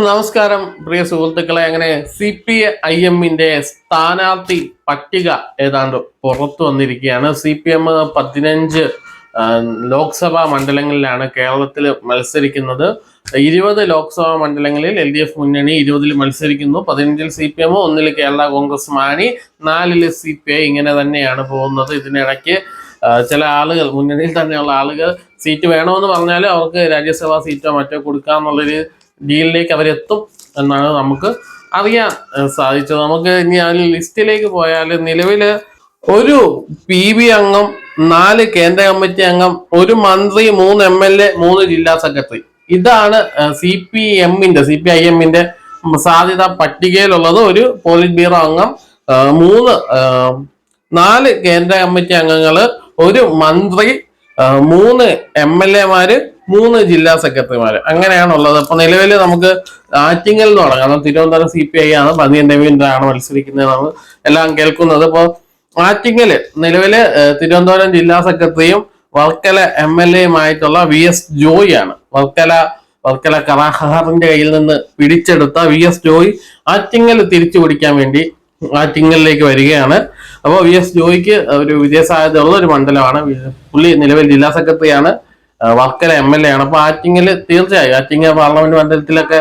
നമസ്കാരം പ്രിയ സുഹൃത്തുക്കളെ. അങ്ങനെ സി പി ഐ എമ്മിന്റെ സ്ഥാനാർത്ഥി പട്ടിക ഏതാണ്ട് പുറത്തു വന്നിരിക്കുകയാണ്. സി പി എം പതിനഞ്ച് ലോക്സഭാ മണ്ഡലങ്ങളിലാണ് കേരളത്തിൽ മത്സരിക്കുന്നത്. ഇരുപത് ലോക്സഭാ മണ്ഡലങ്ങളിൽ എൽ ഡി എഫ് മുന്നണി ഇരുപതിൽ മത്സരിക്കുന്നു. പതിനഞ്ചിൽ സി പി എം ഒന്നിൽ കേരള കോൺഗ്രസ് മാണി നാലിൽ സി പി ഐ ഇങ്ങനെ തന്നെയാണ് പോകുന്നത്. ഇതിനിടയ്ക്ക് ചില ആളുകൾ മുന്നണിയിൽ തന്നെയുള്ള ആളുകൾ സീറ്റ് വേണമെന്ന് പറഞ്ഞാൽ അവർക്ക് രാജ്യസഭാ സീറ്റോ മറ്റോ കൊടുക്കാന്നുള്ളൊരു ഡീലിലേക്ക് അവരെത്തും എന്നാണ് നമുക്ക് അറിയാൻ സാധിച്ചത്. നമുക്ക് ഇനി ആ ലിസ്റ്റിലേക്ക് പോയാൽ നിലവിൽ ഒരു പി ബി അംഗം നാല് കേന്ദ്ര കമ്മിറ്റി അംഗം ഒരു മന്ത്രി മൂന്ന് എം എൽ എ മൂന്ന് ജില്ലാ സെക്രട്ടറി. ഇതാണ് സി പി എമ്മിന്റെ സി പി ഐ എമ്മിന്റെ സാധ്യത പട്ടികയിലുള്ളത്. ഒരു പോളിറ്റ് ബ്യൂറോ അംഗം മൂന്ന് നാല് കേന്ദ്ര കമ്മിറ്റി അംഗങ്ങൾ ഒരു മന്ത്രി മൂന്ന് എം എൽ എമാര് മൂന്ന് ജില്ലാ സെക്രട്ടറിമാര്. അങ്ങനെയാണുള്ളത്. അപ്പൊ നിലവിൽ നമുക്ക് ആറ്റിങ്ങൽ എന്ന് തുടങ്ങാം കാരണം തിരുവനന്തപുരം സി പി ഐ ആണ്. പതിയൻ രവീന്ദ്രനാണ് മത്സരിക്കുന്നതെന്നാണ് എല്ലാം കേൾക്കുന്നത്. അപ്പോൾ ആറ്റിങ്ങൽ നിലവിൽ തിരുവനന്തപുരം ജില്ലാ സെക്രട്ടറിയും വർക്കല എം എൽ എയുമായിട്ടുള്ള വി എസ് ജോയ് ആണ് വർക്കല വർക്കല കലാഹാറിന്റെ കയ്യിൽ നിന്ന് പിടിച്ചെടുത്ത വി എസ് ജോയ് ആറ്റിങ്ങൽ തിരിച്ചു പിടിക്കാൻ വേണ്ടി ആറ്റിങ്ങലിലേക്ക് വരികയാണ്. അപ്പോൾ വി എസ് ജോയിക്ക് ഒരു വിജയസാധ്യതയുള്ള ഒരു മണ്ഡലമാണ്. പുള്ളി നിലവിൽ ജില്ലാ സെക്രട്ടറിയാണ്. വർക്കല എം എൽ എ ആണ്. അപ്പൊ ആറ്റിങ്ങിൽ തീർച്ചയായും ആറ്റിങ്ങ പാർലമെന്റ് മണ്ഡലത്തിലൊക്കെ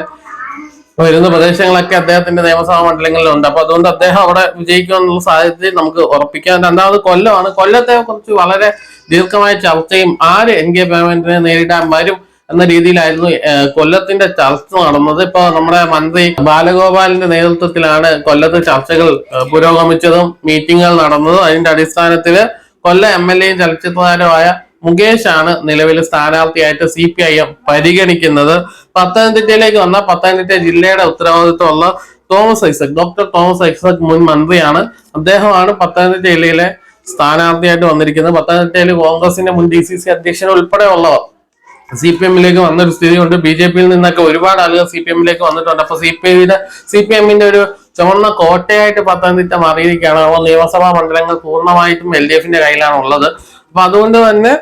വരുന്ന പ്രദേശങ്ങളൊക്കെ അദ്ദേഹത്തിന്റെ നിയമസഭാ മണ്ഡലങ്ങളിലുണ്ട്. അപ്പൊ അതുകൊണ്ട് അദ്ദേഹം അവിടെ വിജയിക്കുമെന്നുള്ള സാധ്യത നമുക്ക് ഉറപ്പിക്കാം. രണ്ടാമത് കൊല്ലമാണ് കൊല്ലത്തെ കുറിച്ച് വളരെ ദീർഘമായ ചർച്ചയും ആര് എൻ കെ പേയ്മെന്റിനെ നേരിടാൻ വരും എന്ന രീതിയിലായിരുന്നു കൊല്ലത്തിന്റെ ചർച്ച നടന്നത്. ഇപ്പൊ നമ്മുടെ മന്ത്രി ബാലഗോപാലിന്റെ നേതൃത്വത്തിലാണ് കൊല്ലത്ത് ചർച്ചകൾ പുരോഗമിച്ചതും മീറ്റിങ്ങുകൾ നടന്നതും. അതിന്റെ അടിസ്ഥാനത്തിൽ കൊല്ലം എം എൽ എയും ചലച്ചിത്ര താരമായ മുകേഷ് ആണ് നിലവിൽ സ്ഥാനാർത്ഥിയായിട്ട് സി പി ഐ എം പരിഗണിക്കുന്നത്. പത്തനംതിട്ടയിലേക്ക് വന്ന പത്തനംതിട്ട ജില്ലയുടെ ഉത്തരവാദിത്വമുള്ള തോമസ് ഐസക് ഡോക്ടർ തോമസ് ഐസക് മുൻ മന്ത്രിയാണ്. അദ്ദേഹമാണ് പത്തനംതിട്ട ജില്ലയിലെ സ്ഥാനാർത്ഥിയായിട്ട് വന്നിരിക്കുന്നത്. പത്തനംതിട്ടയിൽ കോൺഗ്രസിന്റെ മുൻ ഡി സി സി അധ്യക്ഷൻ ഉൾപ്പെടെ ഉള്ളവർ സി പി എമ്മിലേക്ക് വന്നൊരു സ്ഥിതിയുണ്ട്. ബി ജെ പിയിൽ നിന്നൊക്കെ ഒരുപാട് ആളുകൾ സി പി എമ്മിലേക്ക് വന്നിട്ടുണ്ട്. അപ്പൊ സി പി ഐയുടെ സി പി എമ്മിന്റെ ഒരു ചുവന്ന കോട്ടയായിട്ട് പത്തനംതിട്ട മാറിയിരിക്കുകയാണ്. അപ്പോൾ നിയമസഭാ മണ്ഡലങ്ങൾ പൂർണമായിട്ടും എൽ ഡി എഫിന്റെ കയ്യിലാണ് ഉള്ളത് അപ്പൊ അതുകൊണ്ട് തന്നെ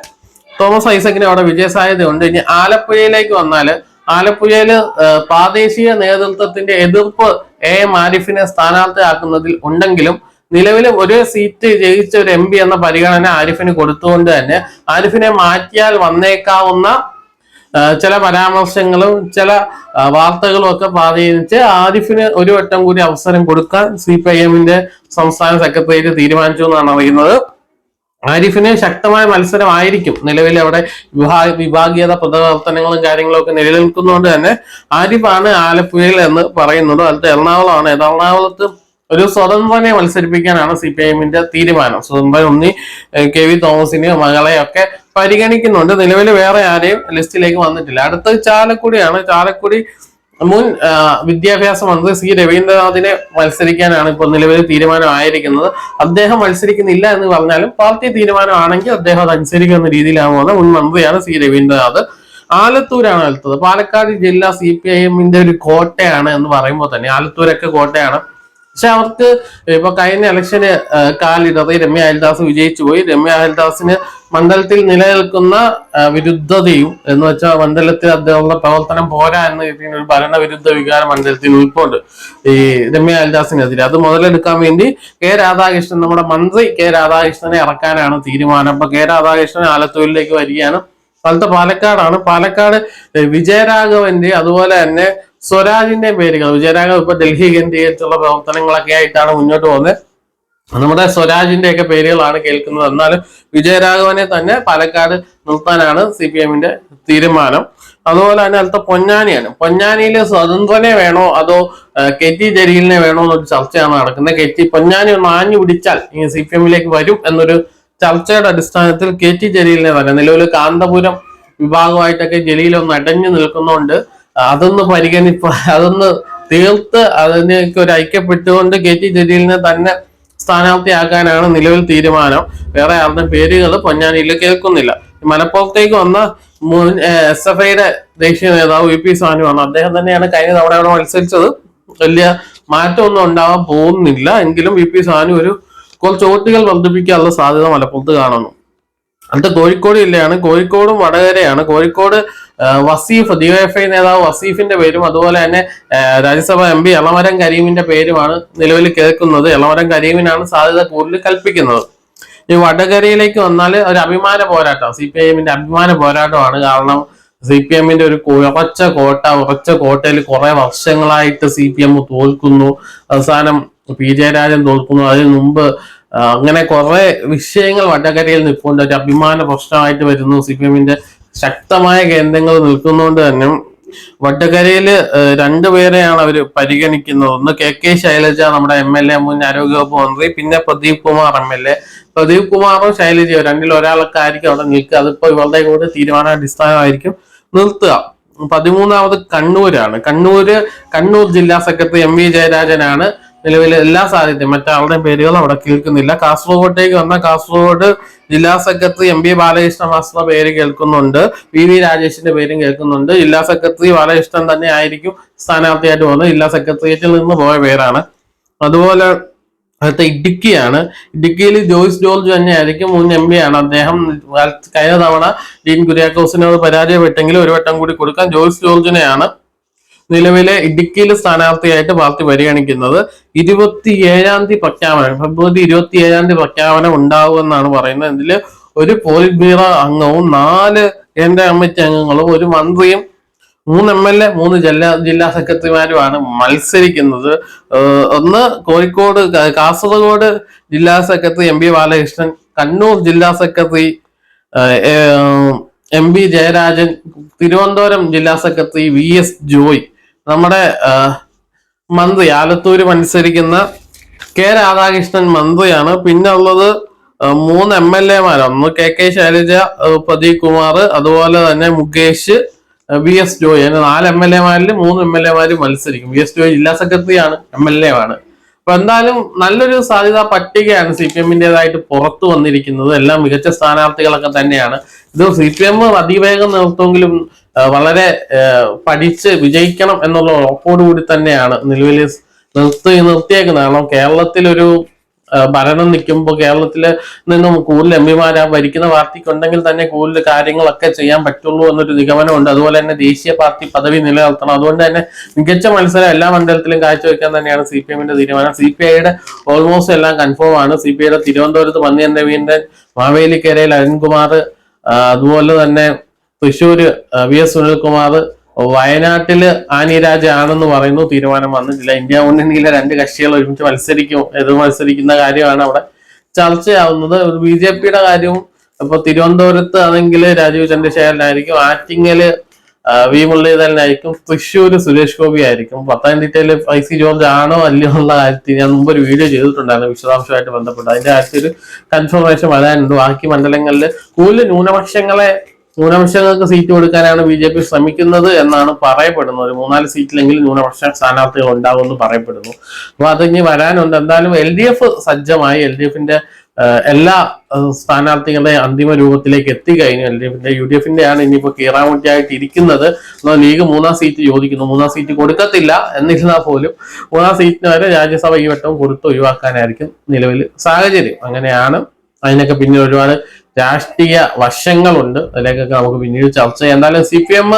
തോമസ് ഐസക്കിന് അവിടെ വിജയസാധ്യതയുണ്ട് ഇനി ആലപ്പുഴയിലേക്ക് വന്നാൽ ആലപ്പുഴയിൽ ഏഹ്, പ്രാദേശിക നേതൃത്വത്തിന്റെ എതിർപ്പ് എ എം ആരിഫിനെ സ്ഥാനാർത്ഥിയാക്കുന്നതിൽ ഉണ്ടെങ്കിലും നിലവിൽ ഒരു സീറ്റ് ജയിച്ച ഒരു എം പി എന്ന പരിഗണന ആരിഫിന് കൊടുത്തുകൊണ്ട് തന്നെ ആരിഫിനെ മാറ്റിയാൽ വന്നേക്കാവുന്ന ചില പരാമർശങ്ങളും ചില വാർത്തകളും ഒക്കെ സ്വാധീനിച്ച് ആരിഫിന് ഒരു വട്ടം കൂടി അവസരം കൊടുക്കാൻ സി പി ഐ എമ്മിന്റെ സംസ്ഥാന സെക്രട്ടേറിയറ്റ് തീരുമാനിച്ചു എന്നാണ് അറിയുന്നത്. ആരിഫിന് ശക്തമായ മത്സരമായിരിക്കും നിലവിൽ അവിടെ വിഭാ വിഭാഗീയത പ്രവർത്തനങ്ങളും കാര്യങ്ങളും ഒക്കെ നിലനിൽക്കുന്നതുകൊണ്ട് തന്നെ ആരിഫാണ് ആലപ്പുഴയിൽ എന്ന് പറയുന്നത്. അത് എറണാകുളമാണ്. എറണാകുളത്ത് ഒരു സ്വതന്ത്രനെ മത്സരിപ്പിക്കാനാണ് സി പി ഐഎമ്മിന്റെ എമ്മിന്റെ തീരുമാനം. സ്വതന്ത്രൻ ഉണ്ണി കെ വി തോമസിന് മകളെയൊക്കെ പരിഗണിക്കുന്നുണ്ട്. നിലവിൽ വേറെ ആരെയും ലിസ്റ്റിലേക്ക് വന്നിട്ടില്ല. അടുത്തത് ചാലക്കുടിയാണ്. ചാലക്കുടി മുൻ വിദ്യാഭ്യാസ മന്ത്രി സി രവീന്ദ്രനാഥിനെ മത്സരിക്കാനാണ് ഇപ്പോൾ നിലവിൽ തീരുമാനമായിരിക്കുന്നത്. അദ്ദേഹം മത്സരിക്കുന്നില്ല എന്ന് പറഞ്ഞാലും പാർട്ടി തീരുമാനമാണെങ്കിൽ അദ്ദേഹം അത് അനുസരിക്കുന്ന രീതിയിലാണ് പോകുന്നത് മുൻ മന്ത്രിയാണ് സി രവീന്ദ്രനാഥ് ആലത്തൂരാണ് അടുത്തത് പാലക്കാട് ജില്ല സി പി ഐ എമ്മിന്റെ ഒരു കോട്ടയാണ് എന്ന് പറയുമ്പോൾ തന്നെ ആലത്തൂരൊക്കെ കോട്ടയാണ്. പക്ഷെ അവർക്ക് ഇപ്പൊ കഴിഞ്ഞ ഇലക്ഷന് കാലിടറി രമ്യ അയൽദാസ് വിജയിച്ചു പോയി. രമ്യ അയൽദാസിന് മണ്ഡലത്തിൽ നിലനിൽക്കുന്ന വിരുദ്ധതയും എന്ന് വെച്ചാൽ മണ്ഡലത്തിൽ അദ്ദേഹമുള്ള പ്രവർത്തനം പോരാ എന്ന രീതിയിൽ ഒരു ഭരണവിരുദ്ധ വികാരം മണ്ഡലത്തിൽ ഉൾക്കൊണ്ട് ഈ രമ്യ അയൽദാസിനെതിരെ അത് മുതലെടുക്കാൻ വേണ്ടി കെ രാധാകൃഷ്ണൻ നമ്മുടെ മന്ത്രി കെ രാധാകൃഷ്ണനെ ഇറക്കാനാണ് തീരുമാനം. അപ്പൊ കെ രാധാകൃഷ്ണൻ ആലത്തൂരിലേക്ക് വരികയാണ്. സ്ഥലത്ത് പാലക്കാടാണ്. പാലക്കാട് വിജയരാഘവന്റെ അതുപോലെ തന്നെ സ്വരാജിന്റെ പേരുകൾ വിജയരാഘവൻ ഇപ്പൊ ഡൽഹി കേന്ദ്രീകരിച്ചുള്ള പ്രവർത്തനങ്ങളൊക്കെ ആയിട്ടാണ് മുന്നോട്ട് പോകുന്നത്. നമ്മുടെ സ്വരാജിന്റെ ഒക്കെ പേരുകളാണ് കേൾക്കുന്നത്. എന്നാലും വിജയരാഘവനെ തന്നെ പാലക്കാട് നിർത്താനാണ് സി പി എമ്മിന്റെ തീരുമാനം. അതുപോലെ തന്നെ അടുത്ത പൊന്നാനിയാണ്. പൊന്നാനിയിൽ സ്വതന്ത്രനെ വേണോ അതോ കെ ടി ജലീലിനെ വേണോ എന്നൊരു ചർച്ചയാണ് നടക്കുന്നത്. കെ ടി പൊന്നാനി ഒന്ന് ആഞ്ഞു പിടിച്ചാൽ ഈ സി പി എമ്മിലേക്ക് വരും എന്നൊരു ചർച്ചയുടെ അടിസ്ഥാനത്തിൽ കെ ടി ജലീലിനെ തന്നെ നിലവിൽ കാന്തപുരം വിഭാഗമായിട്ടൊക്കെ ജലീൽ ഒന്ന് അടഞ്ഞു നിൽക്കുന്നതുകൊണ്ട് അതൊന്ന് പരിഗണിപ്പ അതൊന്ന് തീർത്ത് അതിനൊക്കെ ഒരു ഐക്യപ്പെട്ടുകൊണ്ട് കെ ടി ജലീലിനെ തന്നെ സ്ഥാനാർത്ഥിയാക്കാനാണ് നിലവിൽ തീരുമാനം. വേറെ ആരുടെ പേരുകൾ പൊന്നാനിയിൽ കേൾക്കുന്നില്ല. മലപ്പുറത്തേക്ക് വന്ന മുൻ എസ് എഫ് ഐയുടെ ദേശീയ നേതാവ് വി പി സാനുവാണ്. അദ്ദേഹം തന്നെയാണ് കഴിഞ്ഞ തവണ അവിടെ മത്സരിച്ചത്. വലിയ മാറ്റമൊന്നും ഉണ്ടാവാൻ പോകുന്നില്ല. എങ്കിലും വി പി സാനു ഒരു കുറച്ച് വോട്ടുകൾ വർദ്ധിപ്പിക്കാനുള്ള സാധ്യത മലപ്പുറത്ത് കാണുന്നു. അടുത്ത കോഴിക്കോട് ജില്ലയാണ് കോഴിക്കോടും വടകരയാണ്. കോഴിക്കോട് വസീഫ് ഡിവൈഎഫ്ഐ നേതാവ് വസീഫിന്റെ പേരും അതുപോലെ തന്നെ രാജ്യസഭ എം പി എളമരം കരീമിന്റെ പേരുമാണ് നിലവിൽ കേൾക്കുന്നത്. എളമരം കരീമിനാണ് സാധ്യത കൂടുതൽ കൽപ്പിക്കുന്നത്. ഈ വടകരയിലേക്ക് വന്നാൽ ഒരു അഭിമാന പോരാട്ടം. സി പി ഐഎമ്മിന്റെ അഭിമാന പോരാട്ടമാണ് കാരണം സി പി എമ്മിന്റെ ഒരു ഉറച്ച കോട്ട ഉറച്ച കോട്ടയിൽ കുറെ വർഷങ്ങളായിട്ട് സി പി എം തോൽക്കുന്നു. അവസാനം പി ജയരാജൻ തോൽക്കുന്നു. അതിനു മുമ്പ് അങ്ങനെ കുറെ വിഷയങ്ങൾ വടകരയിൽ നിൽപ്പുണ്ട്. ഒരു അഭിമാന പ്രശ്നമായിട്ട് വരുന്നു. സി പി എമ്മിന്റെ ശക്തമായ കേന്ദ്രങ്ങൾ നിൽക്കുന്നതുകൊണ്ട് തന്നെ വടകരയിൽ ഏഹ്, രണ്ടുപേരെയാണ് അവർ പരിഗണിക്കുന്നത്. ഒന്ന് കെ കെ ശൈലജ നമ്മുടെ എം എൽ എ മുൻ ആരോഗ്യവകുപ്പ് മന്ത്രി പിന്നെ Pradeep Kumar M L A. Pradeep കുമാറും ശൈലജയോ രണ്ടിൽ ഒരാളൊക്കെ ആയിരിക്കും അവിടെ നിൽക്കുക. അതിപ്പോ ഇവരുടെ കൂടെ തീരുമാനാടിസ്ഥാനമായിരിക്കും നിർത്തുക. പതിമൂന്നാമത് കണ്ണൂരാണ്. കണ്ണൂര് കണ്ണൂർ ജില്ലാ സെക്രട്ടറി എം വി ജയരാജനാണ് നിലവിൽ എല്ലാ സാഹചര്യത്തിലും മറ്റാളുടെയും പേരുകൾ അവിടെ കേൾക്കുന്നില്ല. കാസർഗോഡിലേക്ക് വന്ന കാസർഗോഡ് ജില്ലാ സെക്രട്ടറി എം പി ബാലകൃഷ്ണ മാസ്റ്ററുടെ പേര് കേൾക്കുന്നുണ്ട്. വി വി രാജേഷിന്റെ പേരും കേൾക്കുന്നുണ്ട്. ജില്ലാ സെക്രട്ടറി ബാലകൃഷ്ണൻ തന്നെ ആയിരിക്കും സ്ഥാനാർത്ഥിയായിട്ട് പോകുന്നത്. ജില്ലാ സെക്രട്ടേറിയറ്റിൽ നിന്ന് പോയ പേരാണ്. അതുപോലെ അടുത്ത ഇടുക്കിയാണ്. ഇടുക്കിയിൽ ജോയ്സ് ജോർജ് തന്നെയായിരിക്കും മുൻ എം പി ആണ്. അദ്ദേഹം കഴിഞ്ഞ തവണ ഡീൻ കുര്യാക്കോസിനോട് പരാജയപ്പെട്ടെങ്കിലും ഒരു വട്ടം കൂടി കൊടുക്കാൻ ജോയ്സ് ജോർജിനെയാണ്. നിലവിലെ ഇടുക്കിയിൽ സ്ഥാനാർത്ഥിയായിട്ട് പാർട്ടി പരിഗണിക്കുന്നത് ഇരുപത്തി ഏഴാം തീയതി പ്രഖ്യാപനം ഫെബ്രുവരി ഇരുപത്തി ഏഴാം തീയതി പ്രഖ്യാപനം ഉണ്ടാവുമെന്നാണ് പറയുന്നത്. ഇതിൽ ഒരു പോളിറ്റ് ബ്യൂറോ അംഗവും നാല് കേന്ദ്ര കമ്മിറ്റി അംഗങ്ങളും ഒരു മന്ത്രിയും മൂന്ന് എം എൽ എ മൂന്ന് ജില്ലാ ജില്ലാ സെക്രട്ടറിമാരുമാണ് മത്സരിക്കുന്നത്. ഒന്ന് കോഴിക്കോട് കാസർഗോഡ് ജില്ലാ secretary M P Balakrishnan Kannur ജില്ലാ secretary M P Jayarajan Thiruvananthapuram ജില്ലാ സെക്രട്ടറി വി എസ് ജോയ്. നമ്മുടെ മന്ത്രി ആലത്തൂര് മത്സരിക്കുന്ന കെ രാധാകൃഷ്ണൻ മന്ത്രിയാണ്. പിന്നെ ഉള്ളത് മൂന്ന് എം എൽ എമാരാണ് ഒന്ന് കെ കെ ശൈലജ പ്രദീപ് കുമാർ അതുപോലെ തന്നെ മുകേഷ് വി എസ് ജോയ്. അങ്ങനെ നാല് എം എൽ എമാരിൽ മൂന്ന് എം എൽ എമാർ മത്സരിക്കും. വി എസ് ജോയ് ജില്ലാ സെക്രട്ടറിയാണ് എം എൽ എ ആണ്. അപ്പൊ എന്തായാലും നല്ലൊരു സാധ്യതാ പട്ടികയാണ് സി പി എമ്മിന്റെതായിട്ട് പുറത്തു വന്നിരിക്കുന്നത്. എല്ലാം മികച്ച സ്ഥാനാർത്ഥികളൊക്കെ തന്നെയാണ്. ഇത് സി പി എം അതിവേഗം നിർത്തുമെങ്കിലും വളരെ പഠിച്ച് വിജയിക്കണം എന്നുള്ള ഉറപ്പോടുകൂടി തന്നെയാണ് നിലവിൽ നിർത്തി നിർത്തിയേക്കുന്നത്. കാരണം കേരളത്തിലൊരു ഭരണം നിൽക്കുമ്പോൾ കേരളത്തിൽ നിന്നും കൂടുതൽ എം പിമാരാ ഭരിക്കുന്ന പാർട്ടിക്ക് ഉണ്ടെങ്കിൽ തന്നെ കൂടുതൽ കാര്യങ്ങളൊക്കെ ചെയ്യാൻ പറ്റുള്ളൂ എന്നൊരു നിഗമനമുണ്ട്. അതുപോലെ തന്നെ ദേശീയ പാർട്ടി പദവി നിലനിർത്തണം. അതുകൊണ്ട് തന്നെ മികച്ച മത്സരം എല്ലാ മണ്ഡലത്തിലും കാഴ്ചവെക്കാൻ തന്നെയാണ് സി പി എമ്മിന്റെ തീരുമാനം. സി പി ഐയുടെ ഓൾമോസ്റ്റ് എല്ലാം കൺഫേം ആണ്. സി പി ഐയുടെ തിരുവനന്തപുരത്ത് മന്ദിയൻ രവീന്ദ്രൻ മാവേലിക്കരയിൽ അരുൺകുമാർ അതുപോലെ തന്നെ തൃശ്ശൂര് വി എസ് സുനിൽകുമാർ വയനാട്ടിൽ ആനിരാജ ആണെന്ന് പറയുന്നു. തീരുമാനം വന്നിട്ടില്ല ഇന്ത്യ മുന്നണിയിലെ രണ്ട് കക്ഷികൾ ഒരുമിച്ച് മത്സരിക്കും എതിർ മത്സരിക്കുന്ന കാര്യമാണ് അവിടെ ചർച്ചയാവുന്നത്. ബി ജെ പിയുടെ കാര്യവും ഇപ്പൊ തിരുവനന്തപുരത്ത് ആണെങ്കിൽ രാജീവ് ചന്ദ്രശേഖരനായിരിക്കും ആറ്റിങ്ങൽ വി മുരളീധരനായിരിക്കും തൃശ്ശൂര് സുരേഷ് ഗോപി ആയിരിക്കും. പത്തനംതിട്ടയിൽ ഐ സി ജോർജ് ആണോ അല്ലയോ എന്നുള്ള കാര്യത്തിൽ ഞാൻ മുമ്പ് ഒരു വീഡിയോ ചെയ്തിട്ടുണ്ടായിരുന്നു വിശദാംശമായിട്ട് ബന്ധപ്പെട്ട്. അതിന്റെ കാര്യത്തിൽ ഒരു കൺഫർമേഷൻ വരാനുണ്ട്. ബാക്കി മണ്ഡലങ്ങളിൽ കൂടുതൽ ന്യൂനപക്ഷങ്ങളെ ന്യൂനപക്ഷങ്ങൾക്ക് സീറ്റ് കൊടുക്കാനാണ് ബി ജെ പി ശ്രമിക്കുന്നത് എന്നാണ് പറയപ്പെടുന്നത്. ഒരു മൂന്നാൽ സീറ്റിലെങ്കിലും ന്യൂനപക്ഷ സ്ഥാനാർത്ഥികൾ ഉണ്ടാവുമെന്ന് പറയപ്പെടുന്നു. അപ്പൊ അത് ഇനി വരാനുണ്ട്. എന്തായാലും എൽ ഡി എഫ് സജ്ജമായി. എൽ ഡി എഫിന്റെ എല്ലാ സ്ഥാനാർത്ഥികളുടെ അന്തിമ രൂപത്തിലേക്ക് എത്തിക്കഴിഞ്ഞു എൽ ഡി എഫിന്റെ യു ഡി എഫിന്റെ ആണ് ഇനിയിപ്പോ കീറാമുട്ടിയായിട്ട് ഇരിക്കുന്നത്. എന്നാൽ ലീഗ് മൂന്നാം സീറ്റ് ചോദിക്കുന്നു. മൂന്നാം സീറ്റ് കൊടുക്കത്തില്ല എന്നിരുന്നാൽ പോലും മൂന്നാം സീറ്റിന് വരെ രാജ്യസഭ ഈ വട്ടം കൊടുത്ത് ഒഴിവാക്കാനായിരിക്കും നിലവിൽ സാഹചര്യം. അങ്ങനെയാണ്. അതിനൊക്കെ പിന്നെ ഒരുപാട് രാഷ്ട്രീയ വശങ്ങളുണ്ട്. അതിലേക്കൊക്കെ നമുക്ക് പിന്നീട് ചർച്ച ചെയ്യാം. എന്തായാലും സി പി എം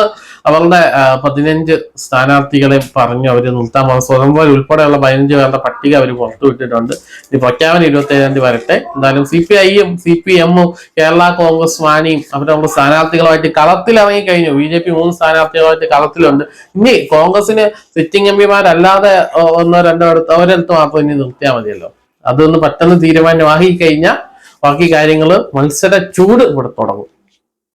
അവരുടെ പതിനഞ്ച് സ്ഥാനാർത്ഥികളെ പറഞ്ഞു അവർ നിർത്താൻ സ്വതന്ത്ര ഉൾപ്പെടെയുള്ള പതിനഞ്ച് പേരുടെ പട്ടിക അവർ പുറത്തുവിട്ടിട്ടുണ്ട് ഇനി പ്രഖ്യാപനം ഇരുപത്തി ഏഴാം തീയതി വരട്ടെ. എന്തായാലും സി പി ഐയും സി പി എമ്മും കേരള കോൺഗ്രസ് മാനിയും അവരുടെ സ്ഥാനാർത്ഥികളുമായിട്ട് കളത്തിലിറങ്ങി കഴിഞ്ഞു. ബി ജെ പി മൂന്ന് സ്ഥാനാർത്ഥികളുമായിട്ട് കളത്തിലുണ്ട്. ഇനി കോൺഗ്രസിന് സിറ്റിംഗ് എം പിമാരല്ലാതെ ഒന്നോ രണ്ടോ അടുത്ത് അവരടുത്ത് മാത്രം ഇനി നിർത്തിയാൽ മതിയല്ലോ. അതൊന്ന് പെട്ടെന്ന് തീരുമാനമാക്കി കഴിഞ്ഞാൽ ബാക്കി കാര്യങ്ങൾ മത്സര ചൂട് ഇവിടെ തുടങ്ങും.